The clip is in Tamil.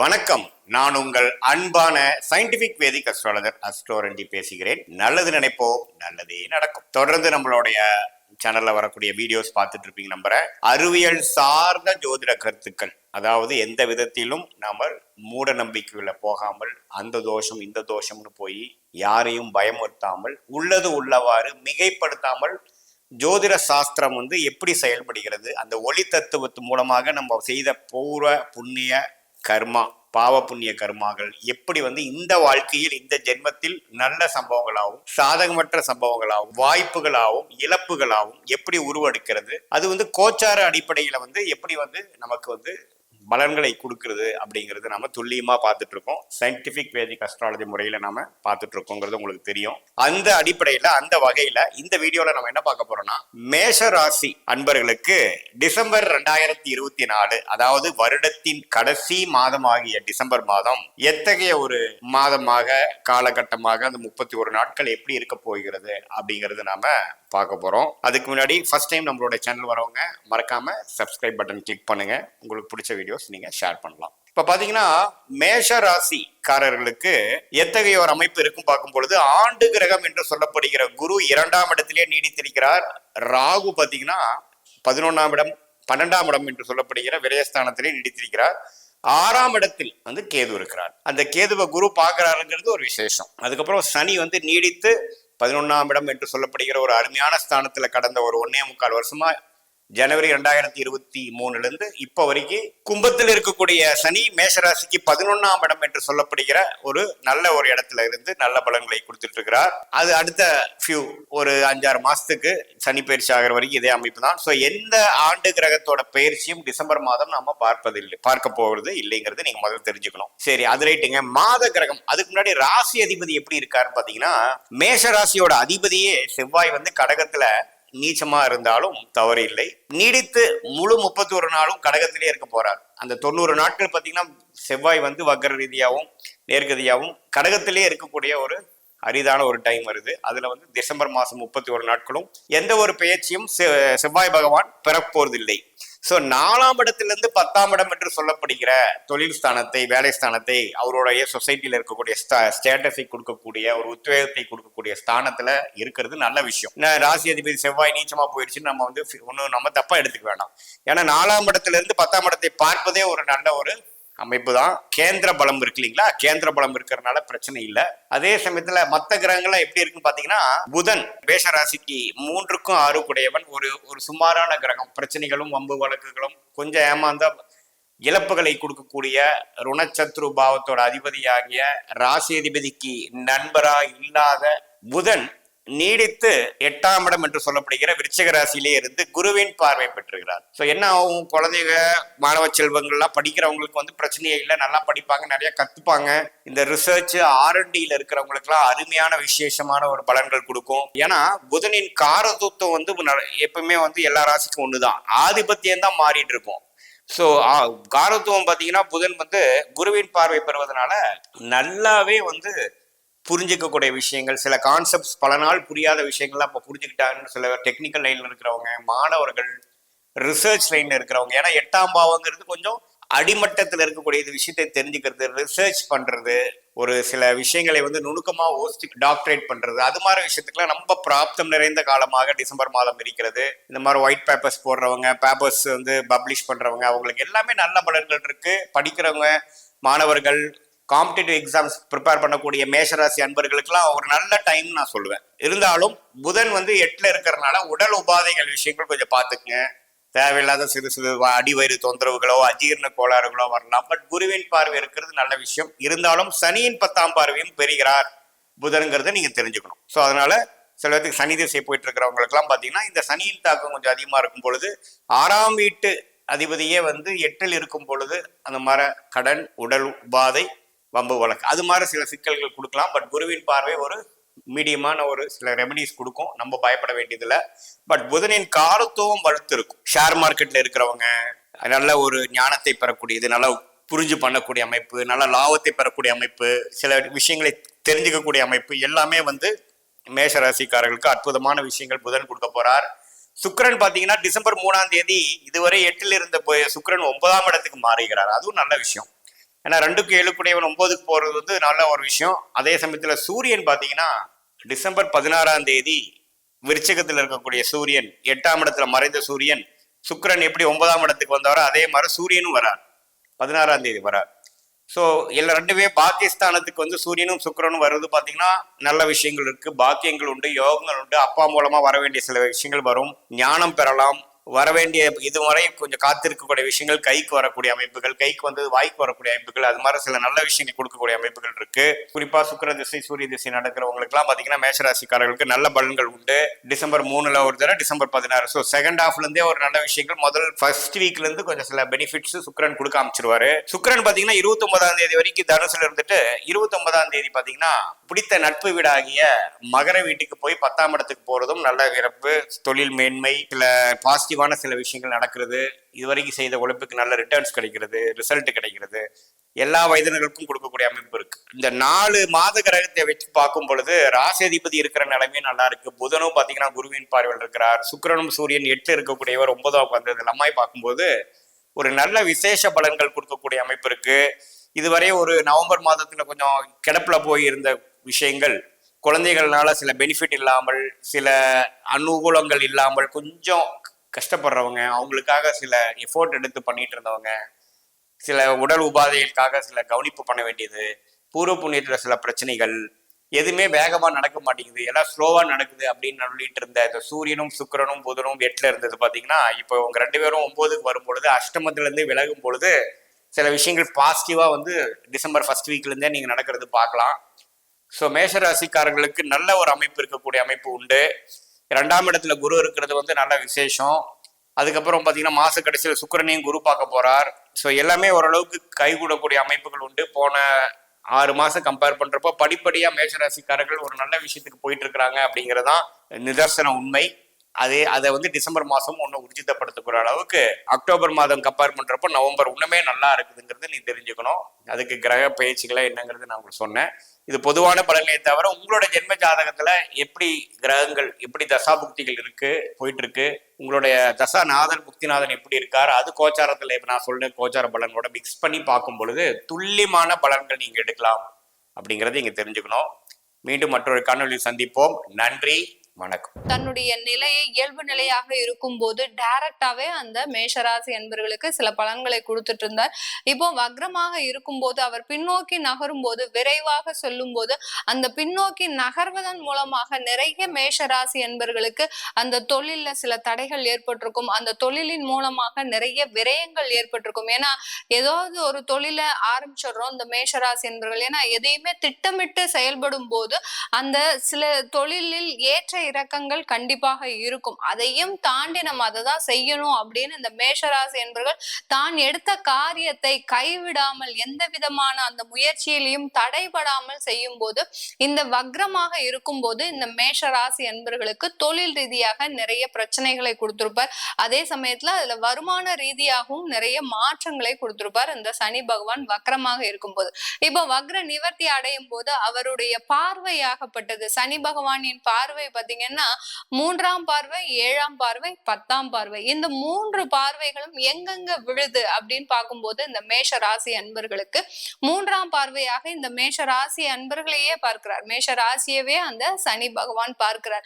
வணக்கம். நான் உங்கள் அன்பான சயின்டிபிக் வேதிக் அஸ்ட்ராலஜர் அஸ்ட்ரோரண்டி பேசுகிறேன். நல்லது நினைப்போம் நல்லதே நடக்கும். தொடர்ந்து நம்மளுடைய சேனல்ல வரக்கூடிய வீடியோஸ் பார்த்துட்டு இருப்பீங்க நம்புறேன். அறிவியல் சார்ந்த ஜோதிட கருத்துக்கள். அதாவது எந்த விதத்திலும் நம்ம மூட நம்பிக்கைகளை போகாமல் அந்த தோஷம் இந்த தோஷம்னு போய் யாரையும் பயமுறுத்தாமல் உள்ளது உள்ளவாறு மிகைப்படுத்தாமல் ஜோதிட சாஸ்திரம் வந்து எப்படி செயல்படுகிறது அந்த ஒளி தத்துவத்து மூலமாக நம்ம செய்த பூர்வ புண்ணிய கர்மா பாவ புண்ணிய கர்மாக்கள் எப்படி வந்து இந்த வாழ்க்கையில் இந்த ஜென்மத்தில் நல்ல சம்பவங்களாகவும் சாதகமற்ற சம்பவங்களாகவும் வாய்ப்புகளாகவும் இழப்புகளாகவும் எப்படி உருவெடுக்கிறது அது வந்து கோச்சார அடிப்படையில வந்து எப்படி வந்து நமக்கு வந்து பலன்களை கொடுக்கறது அப்படிங்கிறது நம்ம துல்லியமாக பார்த்துட்டு இருக்கோம் சயின்டிஃபிக் வேதிக் அஸ்ட்ராலஜி முறையில் நம்ம பார்த்துட்டு இருக்கோங்கிறது உங்களுக்கு தெரியும். அந்த அடிப்படையில் அந்த வகையில் இந்த வீடியோவில் நம்ம என்ன பார்க்க போறோம்னா மேஷ ராசி அன்பர்களுக்கு டிசம்பர் ரெண்டாயிரத்தி இருபத்தி நாலு அதாவது வருடத்தின் கடைசி மாதமாகிய டிசம்பர் மாதம் எத்தகைய ஒரு மாதமாக காலகட்டமாக அந்த முப்பத்தி ஒரு நாட்கள் எப்படி இருக்க போகிறது அப்படிங்கிறது நாம பார்க்க போறோம். அதுக்கு முன்னாடி ஃபர்ஸ்ட் டைம் நம்மளோட சேனல் வரவங்க மறக்காம சப்ஸ்கிரைப் பட்டன் கிளிக் பண்ணுங்க. உங்களுக்கு பிடிச்ச வீடியோ வீடியோஸ் நீங்க ஷேர் பண்ணலாம். இப்ப பாத்தீங்கன்னா மேஷ ராசிக்காரர்களுக்கு எத்தகைய ஒரு அமைப்பு இருக்கும் பார்க்கும் பொழுது ஆண்டு கிரகம் என்று சொல்லப்படுகிற குரு இரண்டாம் இடத்திலே நீடித்திருக்கிறார். ராகு பாத்தீங்கன்னா பதினொன்னாம் இடம் பன்னெண்டாம் இடம் என்று சொல்லப்படுகிற விரயஸ்தானத்திலே நீடித்திருக்கிறார். ஆறாம் இடத்தில் வந்து கேது இருக்கிறார். அந்த கேதுவை குரு பார்க்கிறாருங்கிறது ஒரு விசேஷம். அதுக்கப்புறம் சனி வந்து நீடித்து பதினொன்னாம் இடம் என்று சொல்லப்படுகிற ஒரு அருமையான ஸ்தானத்துல கடந்த ஒரு ஒன்னே முக்கால் வருஷமா ஜனவரி ரெண்டாயிரத்தி இருபத்தி மூணுலேருந்து இப்போ வரைக்கும் கும்பத்தில் இருக்கக்கூடிய சனி மேஷராசிக்கு பதினொன்னாம் இடம் என்று சொல்லப்படுகிற ஒரு நல்ல ஒரு இடத்துல இருந்து நல்ல பலன்களை கொடுத்துட்டு இருக்கிறார் அது அடுத்த ஃபியூ ஒரு அஞ்சாறு மாசத்துக்கு சனி பயிற்சி ஆகிற வரைக்கும் இதே அமைப்பு தான். ஸோ எந்த ஆண்டு கிரகத்தோட பயிற்சியும் டிசம்பர் மாதம் நம்ம பார்ப்பதில்லை பார்க்க போகிறது இல்லைங்கிறது நீங்க முதல்ல தெரிஞ்சுக்கணும். சரி அது ரைட்டுங்க. மாத கிரகம். அதுக்கு முன்னாடி ராசி அதிபதி எப்படி இருக்காருன்னு பாத்தீங்கன்னா மேஷ ராசியோட அதிபதியே செவ்வாய் வந்து கடகத்துல நீச்சமா இருந்தாலும் தவறு இல்லை நீடித்து முழு முப்பத்தி ஒரு நாளும் கடகத்திலே இருக்க போறார். அந்த தொண்ணூறு நாட்கள் பார்த்தீங்கன்னா செவ்வாய் வந்து வக்கர ரீதியாகவும் நேர்கதியாகவும் கடகத்திலே இருக்கக்கூடிய ஒரு அரிதான ஒரு டைம் வருது. அதுல வந்து டிசம்பர் மாசம் முப்பத்தி ஒரு நாட்களும் எந்த ஒரு பெயர்ச்சியும் செ- செவ்வாய் பகவான் பெறப்போறதில்லை. ஸோ நாலாம் இடத்திலிருந்து பத்தாம் இடம் என்று சொல்லப்படுகிற தொழில் ஸ்தானத்தை வேலை ஸ்தானத்தை அவருடைய சொசைட்டியில் இருக்கக்கூடிய ஸ்டேட்டஸை கொடுக்கக்கூடிய ஒரு உத்வேகத்தை கொடுக்கக்கூடிய ஸ்தானத்துல இருக்கிறது நல்ல விஷயம். ராசி அதிபதி செவ்வாய் நீச்சமா போயிடுச்சுன்னு நம்ம வந்து ஒன்றும் நம்ம தப்பா எடுத்துக்க வேண்டாம். ஏன்னா நாலாம் இடத்திலிருந்து பத்தாம் இடத்தை பார்ப்பதே ஒரு நல்ல ஒரு அமைப்பு தான் கேந்திர பலம் இருக்கு இல்லைங்களா? கேந்திர பலம் இருக்கிறதுனால பிரச்சனை இல்லை. அதே சமயத்துல மத்த கிரகங்கள்லாம் எப்படி இருக்குன்னு பாத்தீங்கன்னா புதன் மேஷராசிக்கு மூன்றுக்கும் ஆறு கூடையவன் ஒரு ஒரு சுமாரான கிரகம். பிரச்சனைகளும் வம்பு வழக்குகளும் கொஞ்சம் ஏமாந்த இழப்புகளை கொடுக்கக்கூடிய ருணச்சத்ரு பாவத்தோட அதிபதியாகிய ராசி அதிபதிக்கு நண்பரா இல்லாத புதன் நீடித்து எட்டாம் இடம் என்று சொல்லப்படுகிற விருச்சிக ராசியிலே இருந்து குருவின் பார்வை பெற்றுகிறார். ஸோ என்ன ஆகும்? குழந்தைங்க மாணவ செல்வங்கள்லாம் படிக்கிறவங்களுக்கு வந்து பிரச்சனையே இல்லை. நல்லா படிப்பாங்க நிறைய கத்துப்பாங்க. இந்த ரிசர்ச் ஆர்என்டியில் இருக்கிறவங்களுக்குலாம் அருமையான விசேஷமான ஒரு பலன்கள் கொடுக்கும். ஏன்னா புதனின் காரதத்துவம் வந்து எப்பவுமே வந்து எல்லா ராசிக்கும் ஒண்ணுதான். ஆதிபத்தியம் தான் மாறிட்டு இருக்கும். ஸோ காரத்துவம் பார்த்தீங்கன்னா புதன் வந்து குருவின் பார்வை பெறுவதனால நல்லாவே வந்து புரிஞ்சிக்கக்கூடிய விஷயங்கள் சில கான்செப்ட்ஸ் பல நாள் புரியாத விஷயங்கள்லாம் இப்போ புரிஞ்சுக்கிட்டாங்கன்னு சில டெக்னிக்கல் லைனில் இருக்கிறவங்க மாணவர்கள் ரிசர்ச் லைனில் இருக்கிறவங்க. ஏன்னா எட்டாம் பாவங்கிறது கொஞ்சம் அடிமட்டத்தில் இருக்கக்கூடிய இது விஷயத்தை தெரிஞ்சுக்கிறது ரிசர்ச் பண்ணுறது ஒரு சில விஷயங்களை வந்து நுணுக்கமாக ஓஸ்டி டாக்டரேட் பண்ணுறது அது மாதிரி விஷயத்துக்குலாம் ரொம்ப பிராப்தம் நிறைந்த காலமாக டிசம்பர் மாதம் இருக்கிறது. இந்த மாதிரி ஒயிட் பேப்பர்ஸ் போடுறவங்க பேப்பர்ஸ் வந்து பப்ளிஷ் பண்ணுறவங்க அவங்களுக்கு எல்லாமே நல்ல பலன்கள் இருக்குது படிக்கிறவங்க மாணவர்கள் காம்படிட்டிவ் எக்ஸாம்ஸ் ப்ரிப்பேர் பண்ணக்கூடிய மேஷராசி அன்பர்களுக்கெல்லாம் ஒரு நல்ல டைம் நான் சொல்லுவேன். இருந்தாலும் புதன் வந்து எட்டில் இருக்கிறதுனால உடல் உபாதைகள் விஷயங்கள் கொஞ்சம் பார்த்துக்குங்க. தேவையில்லாத சிறு சிறு அடிவயிறு தொந்தரவுகளோ அஜீரண கோளாறுகளோ வரலாம். பட் குருவின் பார்வை இருக்கிறது நல்ல விஷயம். இருந்தாலும் சனியின் பத்தாம் பார்வையும் பெறுகிறார். புதனுங்கிறத நீங்கள் தெரிஞ்சுக்கணும். ஸோ அதனால சில பேருக்கு சனி திசை போயிட்டு இருக்கிறவங்களுக்குலாம் பார்த்தீங்கன்னா இந்த சனியின் தாக்கம் கொஞ்சம் அதிகமாக இருக்கும் பொழுது ஆறாம் வீட்டு அதிபதியே வந்து எட்டில் இருக்கும் பொழுது அந்த மாதிரி கடன் உடல் உபாதை வம்பு வழக்கு. அது மாதிரி சில சிக்கல்கள் கொடுக்கலாம். பட் குருவின் பார்வை ஒரு மீடியமான ஒரு சில ரெமடிஸ் கொடுக்கும். நம்ம பயப்பட வேண்டியதில்லை. பட் புதனின் காரத்துவம் வலுத்து இருக்கும் ஷேர் மார்க்கெட்ல இருக்கிறவங்க நல்ல ஒரு ஞானத்தை பெறக்கூடியது நல்ல புரிஞ்சு பண்ணக்கூடிய அமைப்பு நல்ல லாபத்தை பெறக்கூடிய அமைப்பு சில விஷயங்களை தெரிஞ்சுக்கக்கூடிய அமைப்பு எல்லாமே வந்து மேஷ ராசிக்காரர்களுக்கு அற்புதமான விஷயங்கள் புதன் கொடுக்க போறார். சுக்கிரன் பார்த்தீங்கன்னா டிசம்பர் மூணாம் தேதி இதுவரை எட்டில் இருந்த போய் சுக்கிரன் ஒன்பதாம் இடத்துக்கு மாறுகிறார். அதுவும் நல்ல விஷயம். ஏன்னா ரெண்டுக்கு ஏழுக்குடையவன் ஒன்பதுக்கு போறது வந்து நல்ல ஒரு விஷயம். அதே சமயத்துல சூரியன் பாத்தீங்கன்னா டிசம்பர் பதினாறாம் தேதி விருச்சகத்தில் இருக்கக்கூடிய சூரியன் எட்டாம் இடத்துல மறைந்த சூரியன் சுக்கரன் எப்படி ஒன்பதாம் இடத்துக்கு வந்தாரோ அதே மாதிரி சூரியனும் வரார். பதினாறாம் தேதி வரார். ஸோ எல்லா ரெண்டுமே பாக்கியஸ்தானத்துக்கு வந்து சூரியனும் சுக்கரனும் வர்றது பார்த்தீங்கன்னா நல்ல விஷயங்கள் இருக்குது பாக்கியங்கள் உண்டு யோகங்கள் உண்டு. அப்பா மூலமாக வர வேண்டிய சில விஷயங்கள் வரும். ஞானம் பெறலாம். வர வேண்டிய இதுவரை கொஞ்சம் காத்திருக்கக்கூடிய விஷயங்கள் கைக்கு வரக்கூடிய அமைப்புகள் கைக்கு வந்தது வாய்க்கு வரக்கூடிய அமைப்புகள் அது மாதிரி சில நல்ல விஷயங்கள் கொடுக்கக்கூடிய அமைப்புகள் இருக்கு. குறிப்பா சுக்கிர திசை சூரிய திசை நடக்கிறவங்களுக்குலாம் பாத்தீங்கன்னா மேஷராசிக்காரர்களுக்கு நல்ல பலன்கள் உண்டு. டிசம்பர் மூணுல ஒரு தடவை டிசம்பர் பதினாறு. ஸோ செகண்ட் ஹாஃப்ல இருந்தே ஒரு நல்ல விஷயங்கள். முதல் ஃபர்ஸ்ட் வீக்ல இருந்து கொஞ்சம் சில பெனிஃபிட்ஸ் சுக்கரன் கொடுக்க அமைச்சிருவாரு சுக்கரன் பாத்தீங்கன்னா இருபத்தி ஒன்பதாம் தேதி வரைக்கும் தனுசுல இருந்துட்டு இருபத்தி ஒன்பதாம் தேதி பாத்தீங்கன்னா பிடித்த நட்பு வீடாகிய மகர வீட்டுக்கு போய் பத்தாம் இடத்துக்கு போறதும் நல்ல சிறப்பு தொழில் மேன்மை சில பாசிட்டிவான சில விஷயங்கள் நடக்கிறது. இதுவரைக்கும் செய்த உழைப்புக்கு நல்ல ரிட்டர்ன்ஸ் கிடைக்கிறது ரிசல்ட் கிடைக்கிறது. எல்லா வயதினர்களுக்கும் கொடுக்கக்கூடிய அமைப்பு இருக்கு. இந்த நாலு மாத கிரகத்தை வச்சு பார்க்கும் பொழுது ராசியதிபதி இருக்கிற நிலைமையும் நல்லா இருக்கு. புதனும் பாத்தீங்கன்னா குருவின் பார்வையில் இருக்கிறார். சுக்கிரனும் சூரியன் எட்டு இருக்கக்கூடியவர் ஒன்பதாம் வந்தது எல்லாமே பார்க்கும்போது ஒரு நல்ல விசேஷ பலன்கள் கொடுக்கக்கூடிய அமைப்பு இருக்கு. இதுவரை ஒரு நவம்பர் மாதத்துல கொஞ்சம் கிடப்புல போய் இருந்த விஷயங்கள் குழந்தைகள்னால சில பெனிஃபிட் இல்லாமல் சில அனுகூலங்கள் இல்லாமல் கொஞ்சம் கஷ்டப்படுறவங்க அவங்களுக்காக சில எஃபோர்ட் எடுத்து பண்ணிட்டு இருந்தவங்க சில உடல் உபாதைகளுக்காக சில கவனிப்பு பண்ண வேண்டியது பூர்வ புண்ணியத்தில் சில பிரச்சனைகள் எதுவுமே வேகமாக நடக்க மாட்டேங்குது எல்லாம் ஸ்லோவாக நடக்குது அப்படின்னு சொல்லிட்டு இருந்த இந்த சூரியனும் சுக்கிரனும் புதனும் எட்டில் இருந்தது பார்த்தீங்கன்னா இப்போ உங்க ரெண்டு பேரும் ஒம்போதுக்கு வரும் பொழுது விலகும் பொழுது சில விஷயங்கள் பாசிட்டிவாக வந்து டிசம்பர் ஃபர்ஸ்ட் வீக்லேருந்தே நீங்கள் நடக்கிறது பார்க்கலாம். ஸோ மேஷராசிக்காரர்களுக்கு நல்ல ஒரு அமைப்பு இருக்கக்கூடிய அமைப்பு உண்டு. ரெண்டாம் இடத்துல குரு இருக்கிறது வந்து நல்ல விசேஷம். அதுக்கப்புறம் பார்த்தீங்கன்னா மாச கடைசியில் சுக்கிரனையும் குரு பார்க்க போறார். ஸோ எல்லாமே ஓரளவுக்கு கைகூடக்கூடிய அமைப்புகள் உண்டு. போன ஆறு மாசம் கம்பேர் பண்றப்போ படிப்படியா மேஷராசிக்காரர்கள் ஒரு நல்ல விஷயத்துக்கு போயிட்டு இருக்கிறாங்க அப்படிங்கிறதான் நிதர்சன உண்மை. அதே அதை வந்து டிசம்பர் மாதம் ஒன்று உர்ஜிதப்படுத்தக்கூடிய அளவுக்கு அக்டோபர் மாதம் கம்பேர் பண்ணுறப்போ நவம்பர் இன்னுமே நல்லா இருக்குதுங்கிறது நீ தெரிஞ்சுக்கணும். அதுக்கு கிரக பயிற்சிகளை என்னங்கிறது நான் உங்களுக்கு சொன்னேன். இது பொதுவான பலனே தவிர உங்களோட ஜென்ம ஜாதகத்துல எப்படி கிரகங்கள் எப்படி தசாபுக்திகள் இருக்கு போயிட்டு இருக்கு உங்களுடைய தசாநாதன் புக்திநாதன் எப்படி இருக்கார்? அது கோச்சாரத்துல இப்ப நான் சொல்றேன் கோச்சார பலனோட மிக்ஸ் பண்ணி பார்க்கும் பொழுது துல்லியமான பலன்கள் நீங்க எடுக்கலாம் அப்படிங்கறத இங்க தெரிஞ்சுக்கணும். மீண்டும் மற்றொரு காணொலி சந்திப்போம். நன்றி. வணக்கம். தன்னுடைய நிலையை இயல்பு நிலையாக இருக்கும் போது டைரக்டாவே அந்த மேஷராசி என்பர்களுக்கு சில பலன்களை கொடுத்துட்டு இருந்தார். இப்போ வக்ரமாக இருக்கும்போது அவர் பின்னோக்கி நகரும் போது விரைவாக சொல்லும் போது அந்த பின்னோக்கி நகர்வதன் மூலமாக நிறைய மேஷராசி என்பர்களுக்கு அந்த தொழில்ல சில தடைகள் ஏற்பட்டிருக்கும். அந்த தொழிலின் மூலமாக நிறைய விரயங்கள் ஏற்பட்டிருக்கும். ஏன்னா ஏதாவது ஒரு தொழிலை ஆரம்பிச்சிடுறோம் இந்த மேஷராசி என்பர்கள் ஏன்னா எதையுமே திட்டமிட்டு செயல்படும் போது அந்த சில தொழிலில் ஏற்ற இறக்கங்கள் கண்டிப்பாக இருக்கும். அதையும் தாண்டி நம்ம அதை தான் செய்யணும் அப்படின்னு இந்த மேஷராசி என்பவர்கள் தான் எடுத்த காரியத்தை கைவிடாமல் எந்த விதமான அந்த முயற்சியிலையும் தடைபடாமல் செய்யும் போது இந்த வக்ரமாக இருக்கும் போது இந்த மேஷராசி என்பவர்களுக்கு தொழில் ரீதியாக நிறைய பிரச்சனைகளை கொடுத்திருப்பார். அதே சமயத்துல அதுல வருமான ரீதியாகவும் நிறைய மாற்றங்களை கொடுத்திருப்பார் இந்த சனி பகவான் வக்ரமாக இருக்கும்போது. இப்போ வக்ர நிவர்த்தி அடையும் போது அவருடைய பார்வையாகப்பட்டது சனி பகவானின் பார்வை பாத்தீங்கன்னா மூன்றாம் பார்வை ஏழாம் பார்வை பத்தாம் பார்வை. இந்த மூன்று பார்வைகளும் எங்கெங்க விழுது அப்படின்னு பார்க்கும்போது இந்த மேஷ ராசி அன்பர்களுக்கு மூன்றாம் பார்வையாக இந்த மேஷ ராசி அன்பர்களையே பார்க்கிறார். மேஷ ராசியவே அந்த சனி பகவான் பார்க்கிறார்.